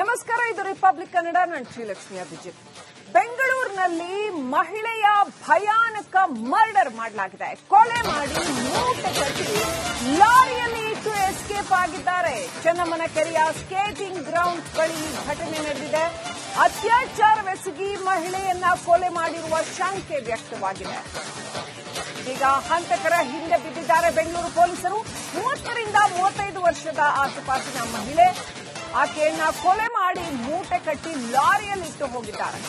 ನಮಸ್ಕಾರ, ಇದು ರಿಪಬ್ಲಿಕ್ ಕನ್ನಡ ನಾನು ಶ್ರೀಲಕ್ಷ್ಮಿ ಅಭಿಜಿತ್. ಬೆಂಗಳೂರಿನಲ್ಲಿ ಮಹಿಳೆಯ ಭಯಾನಕ ಮರ್ಡರ್ ಮಾಡಲಾಗಿದೆ. ಕೊಲೆ ಮಾಡಿ ಮೂಟೆ ಲಾರಿಯಲ್ಲಿ ಇಟ್ಟು ಎಸ್ಕೇಪ್ ಆಗಿದ್ದಾರೆ. ಚೆನ್ನಮ್ಮನಕೆರೆಯ ಸ್ಕೇಟಿಂಗ್ ಗ್ರೌಂಡ್ ಬಳಿ ಘಟನೆ ನಡೆದಿದೆ. ಅತ್ಯಾಚಾರವೆಸಗಿ ಮಹಿಳೆಯನ್ನ ಕೊಲೆ ಮಾಡಿರುವ ಶಂಕೆ ವ್ಯಕ್ತವಾಗಿದೆ. ಈಗ ಹಂತಕರ ಹಿಂದೆ ಬಿದ್ದಿದ್ದಾರೆ ಬೆಂಗಳೂರು ಪೊಲೀಸರು. ಮೂವತ್ತರಿಂದ ಮೂವತ್ತೈದು ವರ್ಷದ ಆಸುಪಾಸಿನ ಮಹಿಳೆ ಆಕೆಯನ್ನ ಕೊಲೆ ಮಾಡಿ ಮೂಟೆ ಕಟ್ಟಿ ಲಾರಿಯಲ್ಲಿ ಇಟ್ಟು ಹೋಗಿದ್ದಾರೆ.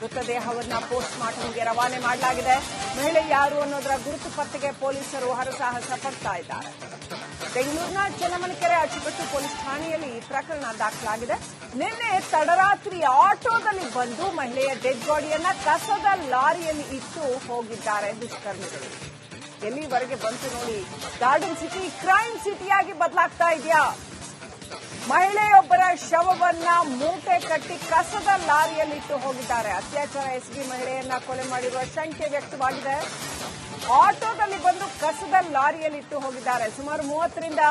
ಮೃತದೇಹವನ್ನ ಪೋಸ್ಟ್ ಮಾರ್ಟಂಗೆ ರವಾನೆ ಮಾಡಲಾಗಿದೆ. ಮಹಿಳೆ ಯಾರು ಅನ್ನೋದರ ಗುರುತು ಪತ್ತೆಗೆ ಪೊಲೀಸರು ಹರಸಾಹಸ ಪಡ್ತಾ ಇದ್ದಾರೆ. ಬೆಂಗಳೂರಿನ ಚನ್ನಮನಕೆರೆ ಅಚ್ಚುಕಟ್ಟು ಪೊಲೀಸ್ ಠಾಣೆಯಲ್ಲಿ ಈ ಪ್ರಕರಣ ದಾಖಲಾಗಿದೆ. ನಿನ್ನೆ ತಡರಾತ್ರಿ ಆಟೋದಲ್ಲಿ ಬಂದು ಮಹಿಳೆಯ ಡೆಡ್ ಬಾಡಿಯನ್ನ ಕಸದ ಲಾರಿಯಲ್ಲಿ ಇಟ್ಟು ಹೋಗಿದ್ದಾರೆ ದುಷ್ಕರ್ಮಿಗಳು. ಎಲ್ಲಿವರೆಗೆ ಬಂತು ನೋಡಿ, ಗಾರ್ಡನ್ ಸಿಟಿ ಕ್ರೈಮ್ ಸಿಟಿಯಾಗಿ ಬದಲಾಗ್ತಾ ಇದೆಯಾ? ಮಹಿಳೆಯೊಬ್ಬರ ಶವವನ್ನ ಮೂಟೆ ಕಟ್ಟಿ ಕಸದ ಲಾರಿಯಲ್ಲಿಟ್ಟು ಹೋಗಿದ್ದಾರೆ. ಅತ್ಯಾಚಾರ ಎಸ್ಬಿ ಮಹಿಳೆಯನ್ನ ಕೊಲೆ ಮಾಡಿರುವ ಶಂಕೆ ವ್ಯಕ್ತವಾಗಿದೆ. ಆಟೋದಲ್ಲಿ ಬಂದು ಕಸದ ಲಾರಿಯಲ್ಲಿಟ್ಟು ಹೋಗಿದ್ದಾರೆ. ಸುಮಾರು ಮೂವತ್ತರಿಂದ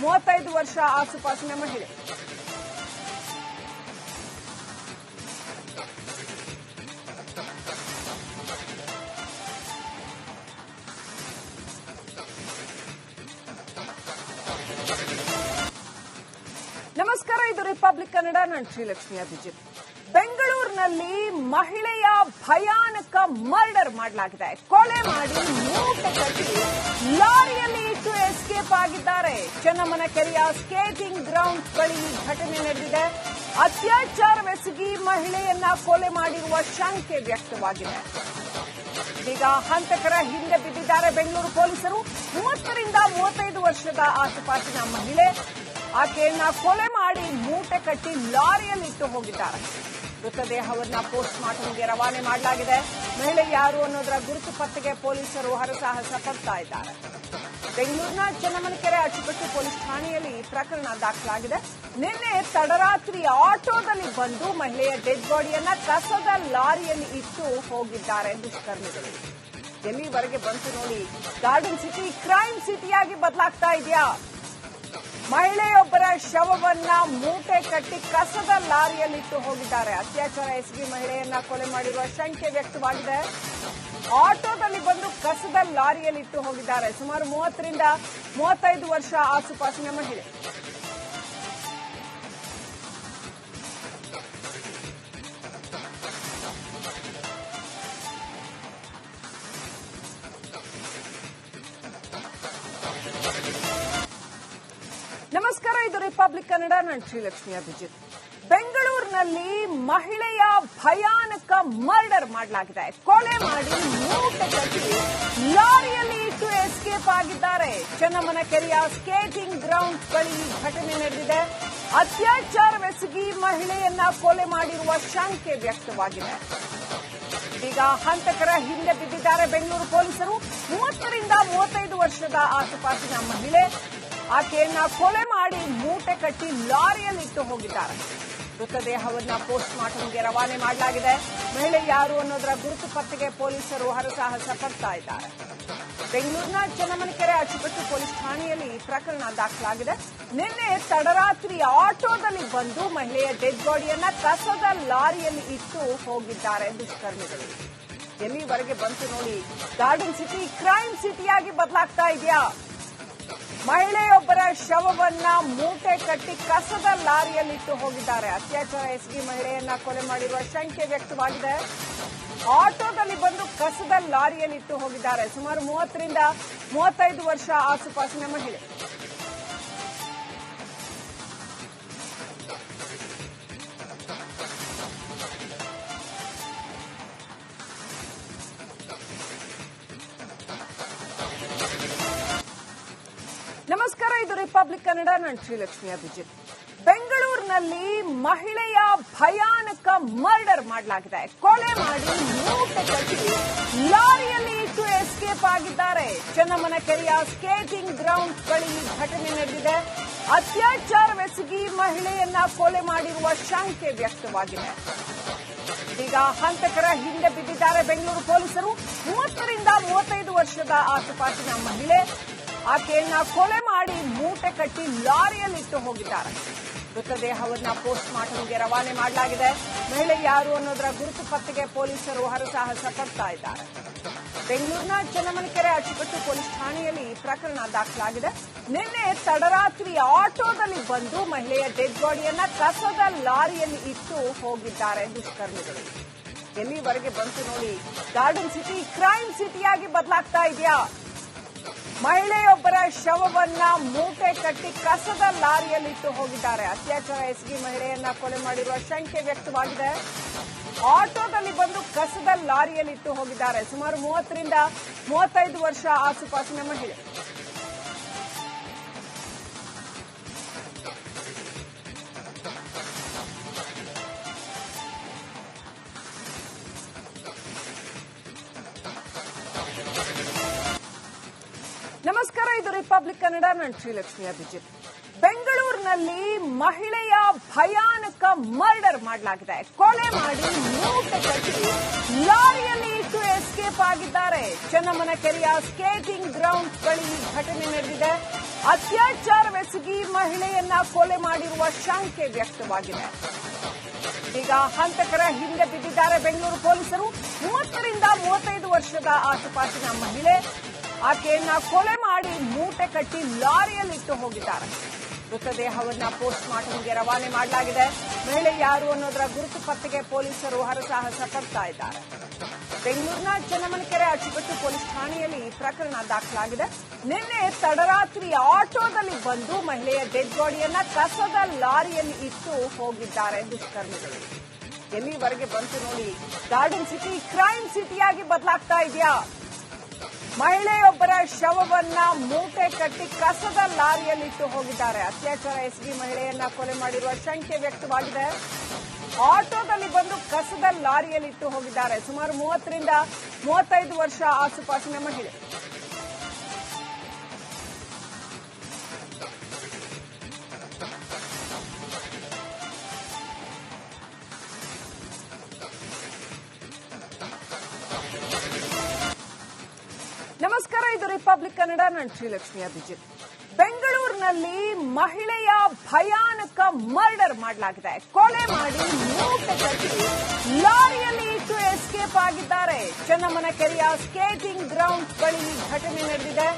ಮೂವತ್ತೈದು ವರ್ಷ ಆಸುಪಾಸಿನ ಮಹಿಳೆ. ನಮಸ್ಕಾರ, ಇದು ರಿಪಬ್ಲಿಕ್ ಕನ್ನಡ ನಾನು ಶ್ರೀಲಕ್ಷ್ಮಿ ಅಭಿಜಿತ್. ಬೆಂಗಳೂರಿನಲ್ಲಿ ಮಹಿಳೆಯ ಭಯಾನಕ ಮರ್ಡರ್ ಮಾಡಲಾಗಿದೆ. ಕೊಲೆ ಮಾಡಿ ಲಾರಿಯಲ್ಲಿ ಇಟ್ಟು ಎಸ್ಕೇಪ್ ಆಗಿದ್ದಾರೆ. ಚೆನ್ನಮ್ಮನಕೆರೆಯ ಸ್ಕೇಟಿಂಗ್ ಗ್ರೌಂಡ್ ಬಳಿ ಘಟನೆ ನಡೆದಿದೆ. ಅತ್ಯಾಚಾರವೆಸಗಿ ಮಹಿಳೆಯನ್ನ ಕೊಲೆ ಮಾಡಿರುವ ಶಂಕೆ ವ್ಯಕ್ತವಾಗಿದೆ. ಈಗ ಹಂತಕರ ಹಿಂದೆ ಬಿದ್ದಿದ್ದಾರೆ ಬೆಂಗಳೂರು ಪೊಲೀಸರು. ಮೂವತ್ತರಿಂದ ಮೂವತ್ತೈದು ವರ್ಷದ ಆಸುಪಾಸಿನ ಮಹಿಳೆ ಆಕೆಯನ್ನ ಕೊಲೆ ಮಾಡಿ ಮೂಟೆ ಕಟ್ಟಿ ಲಾರಿಯಲ್ಲಿ ಇಟ್ಟು ಹೋಗಿದ್ದಾರೆ. ಮೃತದೇಹವನ್ನ ಪೋಸ್ಟ್ ಮಾರ್ಟಮ್ಗೆ ರವಾನೆ ಮಾಡಲಾಗಿದೆ. ಮಹಿಳೆ ಯಾರು ಅನ್ನೋದರ ಗುರುತು ಪತ್ತೆಗೆ ಪೊಲೀಸರು ಹರಸಾಹಸ ಪಡ್ತಾ ಇದ್ದಾರೆ. ಬೆಂಗಳೂರಿನ ಚನ್ನಮನಕೆರೆ ಅಚ್ಚುಕಟ್ಟು ಪೊಲೀಸ್ ಠಾಣೆಯಲ್ಲಿ ಈ ಪ್ರಕರಣ ದಾಖಲಾಗಿದೆ. ನಿನ್ನೆ ತಡರಾತ್ರಿ ಆಟೋದಲ್ಲಿ ಬಂದು ಮಹಿಳೆಯ ಡೆಡ್ ಬಾಡಿಯನ್ನ ಕಸದ ಲಾರಿಯಲ್ಲಿ ಇಟ್ಟು ಹೋಗಿದ್ದಾರೆ ದುಷ್ಕರ್ಮಿಗಳು. ಎಲ್ಲಿವರೆಗೆ ಬಂತು ನೋಡಿ, ಗಾರ್ಡನ್ ಸಿಟಿ ಕ್ರೈಮ್ ಸಿಟಿಯಾಗಿ ಬದಲಾಗ್ತಾ ಇದೆಯಾ? ಮಹಿಳೆಯೊಬ್ಬರ ಶವವನ್ನ ಮೂಟೆ ಕಟ್ಟಿ ಕಸದ ಲಾರಿಯಲ್ಲಿಟ್ಟು ಹೋಗಿದ್ದಾರೆ. ಅತ್ಯಾಚಾರ ಎಸ್ಬಿ ಮಹಿಳೆಯನ್ನ ಕೊಲೆ ಮಾಡಿರುವ ಶಂಕೆ ವ್ಯಕ್ತವಾಗಿದೆ. ಆಟೋದಲ್ಲಿ ಬಂದು ಕಸದ ಲಾರಿಯಲ್ಲಿಟ್ಟು ಹೋಗಿದ್ದಾರೆ. ಸುಮಾರು ಮೂವತ್ತರಿಂದ ಮೂವತ್ತೈದು ವರ್ಷ ಆಸುಪಾಸಿನ ಮಹಿಳೆ. ಇದು ರಿಪಬ್ಲಿಕ್ ಕನ್ನಡ ನಾನು ಶ್ರೀಲಕ್ಷ್ಮಿ ಅಭಿಜಿತ್. ಬೆಂಗಳೂರಿನಲ್ಲಿ ಮಹಿಳೆಯ ಭಯಾನಕ ಮರ್ಡರ್ ಮಾಡಲಾಗಿದೆ. ಕೊಲೆ ಮಾಡಿ ಲಾರಿಯಲ್ಲಿ ಇಟ್ಟು ಎಸ್ಕೇಪ್ ಆಗಿದ್ದಾರೆ. ಚೆನ್ನಮ್ಮನಕೆರೆಯ ಸ್ಕೇಟಿಂಗ್ ಗ್ರೌಂಡ್ ಬಳಿ ಈ ಘಟನೆ ನಡೆದಿದೆ. ಅತ್ಯಾಚಾರವೆಸಗಿ ಮಹಿಳೆಯನ್ನ ಕೊಲೆ ಮಾಡಿರುವ ಶಂಕೆ ವ್ಯಕ್ತವಾಗಿದೆ. ಈಗ ಹಂತಕರ ಹಿಂದೆ ಬಿದ್ದಿದ್ದಾರೆ ಬೆಂಗಳೂರು ಪೊಲೀಸರು. ಮೂವತ್ತರಿಂದ ಮೂವತ್ತೈದು ವರ್ಷದ ಆಸುಪಾಸಿನ ಮಹಿಳೆ. ಆಕೆಯನ್ನ ಕೊಲೆ ಮಾಡಿ ಮೂಟೆ ಕಟ್ಟಿ ಲಾರಿಯಲ್ಲಿ ಇಟ್ಟು ಹೋಗಿದ್ದಾರೆ. ಮೃತದೇಹವನ್ನ ಪೋಸ್ಟ್ ಮಾರ್ಟಮ್ಗೆ ರವಾನೆ ಮಾಡಲಾಗಿದೆ. ಮಹಿಳೆ ಯಾರು ಅನ್ನೋದರ ಗುರುತು ಪತ್ತೆಗೆ ಪೊಲೀಸರು ಹರಸಾಹಸ ಪಡ್ತಾ ಇದ್ದಾರೆ. ಬೆಂಗಳೂರಿನ ಚನ್ನಮನಕೆರೆ ಅಚ್ಚುಕಟ್ಟು ಪೊಲೀಸ್ ಠಾಣೆಯಲ್ಲಿ ಈ ಪ್ರಕರಣ ದಾಖಲಾಗಿದೆ. ನಿನ್ನೆ ತಡರಾತ್ರಿ ಆಟೋದಲ್ಲಿ ಬಂದು ಮಹಿಳೆಯ ಡೆಡ್ ಬಾಡಿಯನ್ನ ಕಸದ ಲಾರಿಯಲ್ಲಿ ಇಟ್ಟು ಹೋಗಿದ್ದಾರೆ ದುಷ್ಕರ್ಮಿಗಳು. ಎಲ್ಲಿವರೆಗೆ ಬಂತು ನೋಡಿ ಗಾರ್ಡನ್ ಸಿಟಿ, ಕ್ರೈಮ್ ಸಿಟಿಯಾಗಿ ಬದಲಾಗ್ತಾ ಇದೆಯಾ? ಮಹಿಳೆಯೊಬ್ಬರ ಶವವನ್ನ ಮೂಟೆ ಕಟ್ಟಿ ಕಸದ ಲಾರಿಯಲ್ಲಿಟ್ಟು ಹೋಗಿದ್ದಾರೆ. ಅತ್ಯಾಚಾರ ಎಸ್ಪಿ ಮಹಿಳೆಯನ್ನ ಕೊಲೆ ಮಾಡಿರುವ ಶಂಕೆ ವ್ಯಕ್ತವಾಗಿದೆ. ಆಟೋದಲ್ಲಿ ಬಂದು ಕಸದ ಲಾರಿಯಲ್ಲಿಟ್ಟು ಹೋಗಿದ್ದಾರೆ. ಸುಮಾರು ಮೂವತ್ತರಿಂದ ಮೂವತ್ತೈದು ವರ್ಷ ಆಸುಪಾಸಿನ ಮಹಿಳೆ. ರಿಪಬ್ಲಿಕ್ ಕನ್ನಡ ನಾನು ಶ್ರೀಲಕ್ಷ್ಮಿ ಅಭಿಜಿತ್. ಬೆಂಗಳೂರಿನಲ್ಲಿ ಮಹಿಳೆಯ ಭಯಾನಕ ಮರ್ಡರ್ ಮಾಡಲಾಗಿದೆ. ಕೊಲೆ ಮಾಡಿ ಲಾರಿಯಲ್ಲಿ ಇಟ್ಟು ಎಸ್ಕೇಪ್ ಆಗಿದ್ದಾರೆ. ಚೆನ್ನಮ್ಮನಕೆರೆಯ ಸ್ಕೇಟಿಂಗ್ ಗ್ರೌಂಡ್ ಬಳಿ ಘಟನೆ ನಡೆದಿದೆ. ಅತ್ಯಾಚಾರವೆಸಗಿ ಮಹಿಳೆಯನ್ನ ಕೊಲೆ ಮಾಡಿರುವ ಶಂಕೆ ವ್ಯಕ್ತವಾಗಿದೆ. ಈಗ ಹಂತಕರ ಹಿಂದೆ ಬಿದ್ದಿದ್ದಾರೆ ಬೆಂಗಳೂರು ಪೊಲೀಸರು. ಮೂವತ್ತರಿಂದ ಮೂವತ್ತೈದು ವರ್ಷದ ಆಸುಪಾಸಿನ ಮಹಿಳೆ. ಆಕೆಯನ್ನ ಕೊಲೆ ಮಾಡಿ ಮೂಟೆ ಕಟ್ಟಿ ಲಾರಿಯಲ್ಲಿ ಇಟ್ಟು ಹೋಗಿದ್ದಾರೆ. ಮೃತದೇಹವನ್ನ ಪೋಸ್ಟ್ ಮಾರ್ಟಂಗೆ ರವಾನೆ ಮಾಡಲಾಗಿದೆ. ಮಹಿಳೆ ಯಾರು ಅನ್ನೋದರ ಗುರುತು ಪತ್ತೆಗೆ ಪೊಲೀಸರು ಹರಸಾಹಸ ಪಡ್ತಾ ಇದ್ದಾರೆ. ಬೆಂಗಳೂರಿನ ಚನ್ನಮನಕೆರೆ ಅಚ್ಚುಕಟ್ಟು ಪೊಲೀಸ್ ಠಾಣೆಯಲ್ಲಿ ಈ ಪ್ರಕರಣ ದಾಖಲಾಗಿದೆ. ನಿನ್ನೆ ತಡರಾತ್ರಿ ಆಟೋದಲ್ಲಿ ಬಂದು ಮಹಿಳೆಯ ಡೆಡ್ ಬಾಡಿಯನ್ನ ಕಸದ ಲಾರಿಯಲ್ಲಿ ಇಟ್ಟು ಹೋಗಿದ್ದಾರೆ ದುಷ್ಕರ್ಮಿಗಳು. ಎಲ್ಲಿವರೆಗೆ ಬಂತು ನೋಡಿ, ಗಾರ್ಡನ್ ಸಿಟಿ ಕ್ರೈಮ್ ಸಿಟಿಯಾಗಿ ಬದಲಾಗ್ತಾ ಇದೆಯಾ? ಮಹಿಳೆಯೊಬ್ಬರ ಶವವನ್ನ ಮೂಟೆ ಕಟ್ಟಿ ಕಸದ ಲಾರಿಯಲ್ಲಿಟ್ಟು ಹೋಗಿದ್ದಾರೆ. ಅತ್ಯಾಚಾರ ಎಸ್ಗಿ ಮಹಿಳೆಯನ್ನ ಕೊಲೆ ಮಾಡಿರುವ ಶಂಕೆ ವ್ಯಕ್ತವಾಗಿದೆ. ಆಟೋದಲ್ಲಿ ಬಂದು ಕಸದ ಲಾರಿಯಲ್ಲಿಟ್ಟು ಹೋಗಿದ್ದಾರೆ. ಸುಮಾರು ಮೂವತ್ತರಿಂದ ಮೂವತ್ತೈದು ವರ್ಷ ಆಸುಪಾಸಿನ ಮಹಿಳೆ. ನಮಸ್ಕಾರ, ಇದು ರಿಪಬ್ಲಿಕ್ ಕನ್ನಡ ನಾನು ಶ್ರೀಲಕ್ಷ್ಮಿ ಅಭಿಜಿತ್. ಬೆಂಗಳೂರಿನಲ್ಲಿ ಮಹಿಳೆಯ ಭಯಾನಕ ಮರ್ಡರ್ ಮಾಡಲಾಗಿದೆ. ಕೊಲೆ ಮಾಡಿ ಲಾರಿಯಲ್ಲಿ ಇಟ್ಟು ಎಸ್ಕೇಪ್ ಆಗಿದ್ದಾರೆ. ಚನ್ನಮ್ಮನಕೆರೆಯ ಸ್ಕೇಟಿಂಗ್ ಗ್ರೌಂಡ್ ಬಳಿ ಈ ಘಟನೆ ನಡೆದಿದೆ. ಅತ್ಯಾಚಾರವೆಸಗಿ ಮಹಿಳೆಯನ್ನ ಕೊಲೆ ಮಾಡಿರುವ ಶಂಕೆ ವ್ಯಕ್ತವಾಗಿದೆ. ಈಗ ಹಂತಕರ ಹಿಂದೆ ಬಿದ್ದಿದ್ದಾರೆ ಬೆಂಗಳೂರು ಪೊಲೀಸರು. ಮೂವತ್ತರಿಂದ ಮೂವತ್ತೈದು ವರ್ಷದ ಆಸುಪಾಸಿನ ಮಹಿಳೆ. ಆಕೆಯನ್ನ ಕೊಲೆ ಮಾಡಿ ಮೂಟೆ ಕಟ್ಟಿ ಲಾರಿಯಲ್ಲಿ ಇಟ್ಟು ಹೋಗಿದ್ದಾರೆ. ಮೃತದೇಹವನ್ನ ಪೋಸ್ಟ್ ಮಾರ್ಟಂಗೆ ರವಾನೆ ಮಾಡಲಾಗಿದೆ. ಮಹಿಳೆ ಯಾರು ಅನ್ನೋದರ ಗುರುತು ಪತ್ತೆಗೆ ಪೊಲೀಸರು ಹರಸಾಹಸ ಪಡ್ತಾ ಇದ್ದಾರೆ. ಬೆಂಗಳೂರಿನ ಚನ್ನಮನಕೆರೆ ಅಚ್ಚುಕಟ್ಟು ಪೊಲೀಸ್ ಠಾಣೆಯಲ್ಲಿ ಈ ಪ್ರಕರಣ ದಾಖಲಾಗಿದೆ. ನಿನ್ನೆ ತಡರಾತ್ರಿ ಆಟೋದಲ್ಲಿ ಬಂದು ಮಹಿಳೆಯ ಡೆಡ್ ಬಾಡಿಯನ್ನ ಕಸದ ಲಾರಿಯಲ್ಲಿ ಇಟ್ಟು ಹೋಗಿದ್ದಾರೆ ದುಷ್ಕರ್ಮಿಗಳು. ಎಲ್ಲಿವರೆಗೆ ಬಂತು ನೋಡಿ, ಗಾರ್ಡನ್ ಸಿಟಿ ಕ್ರೈಮ್ ಸಿಟಿಯಾಗಿ ಬದಲಾಗ್ತಾ ಇದೆಯಾ? ಮಹಿಳೆಯೊಬ್ಬರ ಶವವನ್ನ ಮೂಟೆ ಕಟ್ಟಿ ಕಸದ ಲಾರಿಯಲ್ಲಿಟ್ಟು ಹೋಗಿದ್ದಾರೆ. ಅತ್ಯಾಚಾರ ಎಸ್ಬಿ ಮಹಿಳೆಯನ್ನ ಕೊಲೆ ಮಾಡಿರುವ ಶಂಕೆ ವ್ಯಕ್ತವಾಗಿದೆ. ಆಟೋದಲ್ಲಿ ಬಂದು ಕಸದ ಲಾರಿಯಲ್ಲಿಟ್ಟು ಹೋಗಿದ್ದಾರೆ. ಸುಮಾರು ಮೂವತ್ತರಿಂದ ಮೂವತ್ತೈದು ವರ್ಷ ಆಸುಪಾಸಿನ ಮಹಿಳೆ. ನಮಸ್ಕಾರ, ಇದು ರಿಪಬ್ಲಿಕ್ ಕನ್ನಡ ನಾನು ಶ್ರೀಲಕ್ಷ್ಮಿ ಅಭಿಜಿತ್. ಬೆಂಗಳೂರಿನಲ್ಲಿ ಮಹಿಳೆಯ ಭಯಾನಕ ಮರ್ಡರ್ ಮಾಡಲಾಗಿದೆ. ಕೊಲೆ ಮಾಡಿ ಲಾರಿಯಲ್ಲಿ ಇಟ್ಟು ಎಸ್ಕೇಪ್ ಆಗಿದ್ದಾರೆ. ಚನ್ನಮ್ಮನಕೆರೆಯ ಸ್ಕೇಟಿಂಗ್ ಗ್ರೌಂಡ್ ಬಳಿ ಈ ಘಟನೆ ನಡೆದಿದೆ.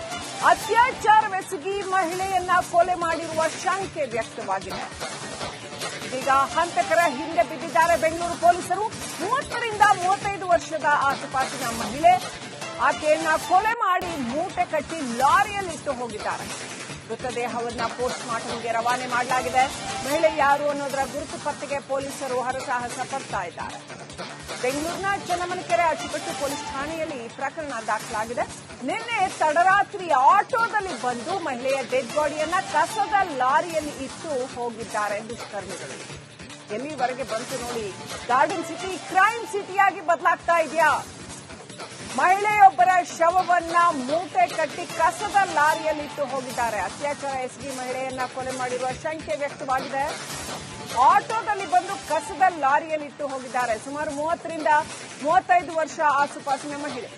ಅತ್ಯಾಚಾರವೆಸಗಿ ಮಹಿಳೆಯನ್ನ ಕೊಲೆ ಮಾಡಿರುವ ಶಂಕೆ ವ್ಯಕ್ತವಾಗಿದೆ. ಈಗ ಹಂತಕರ ಹಿಂದೆ ಬಿದ್ದಿದ್ದಾರೆ ಬೆಂಗಳೂರು ಪೊಲೀಸರು. ಮೂವತ್ತರಿಂದ ಮೂವತ್ತೈದು ವರ್ಷದ ಆಸುಪಾಸಿನ ಮಹಿಳೆ ಆಕೆಯನ್ನ ಕೊಲೆ ಮಾಡಿ ಮೂಟೆ ಕಟ್ಟಿ ಲಾರಿಯಲ್ಲಿಟ್ಟು ಹೋಗಿದ್ದಾರೆ. ಮೃತದೇಹವನ್ನ ಪೋಸ್ಟ್ ಮಾರ್ಟಮ್ಗೆ ರವಾನೆ ಮಾಡಲಾಗಿದೆ. ಮಹಿಳೆ ಯಾರು ಅನ್ನೋದರ ಗುರುತು ಪತ್ತೆಗೆ ಪೊಲೀಸರು ಹರಸಾಹಸ ಪಡ್ತಾ ಇದ್ದಾರೆ. ಬೆಂಗಳೂರಿನ ಚನ್ನಮನಕೆರೆ ಅಚ್ಚುಕಟ್ಟು ಪೊಲೀಸ್ ಠಾಣೆಯಲ್ಲಿ ಈ ಪ್ರಕರಣ ದಾಖಲಾಗಿದೆ. ನಿನ್ನೆ ತಡರಾತ್ರಿ ಆಟೋದಲ್ಲಿ ಬಂದು ಮಹಿಳೆಯ ಡೆಡ್ ಬಾಡಿಯನ್ನ ಕಸದ ಲಾರಿಯಲ್ಲಿ ಇಟ್ಟು ಹೋಗಿದ್ದಾರೆ ದುಷ್ಕರ್ಮಿಗಳು. ಎಲ್ಲಿವರೆಗೆ ಬಂತು ನೋಡಿ, ಗಾರ್ಡನ್ ಸಿಟಿ ಕ್ರೈಮ್ ಸಿಟಿಯಾಗಿ ಬದಲಾಗ್ತಾ ಇದೆಯಾ? ಮಹಿಳೆಯೊಬ್ಬರ ಶವವನ್ನ ಮೂಟೆ ಕಟ್ಟಿ ಕಸದ ಲಾರಿಯಲ್ಲಿಟ್ಟು ಹೋಗಿದ್ದಾರೆ. ಅತ್ಯಾಚಾರ ಎಸ್ಗಿ ಮಹಿಳೆಯನ್ನ ಕೊಲೆ ಮಾಡಿರುವ ಶಂಕೆ ವ್ಯಕ್ತವಾಗಿದೆ. ಆಟೋದಲ್ಲಿ ಬಂದು ಕಸದ ಲಾರಿಯಲ್ಲಿಟ್ಟು ಹೋಗಿದ್ದಾರೆ. ಸುಮಾರು ಮೂವತ್ತರಿಂದ ಮೂವತ್ತೈದು ವರ್ಷ ಆಸುಪಾಸಿನ ಮಹಿಳೆ.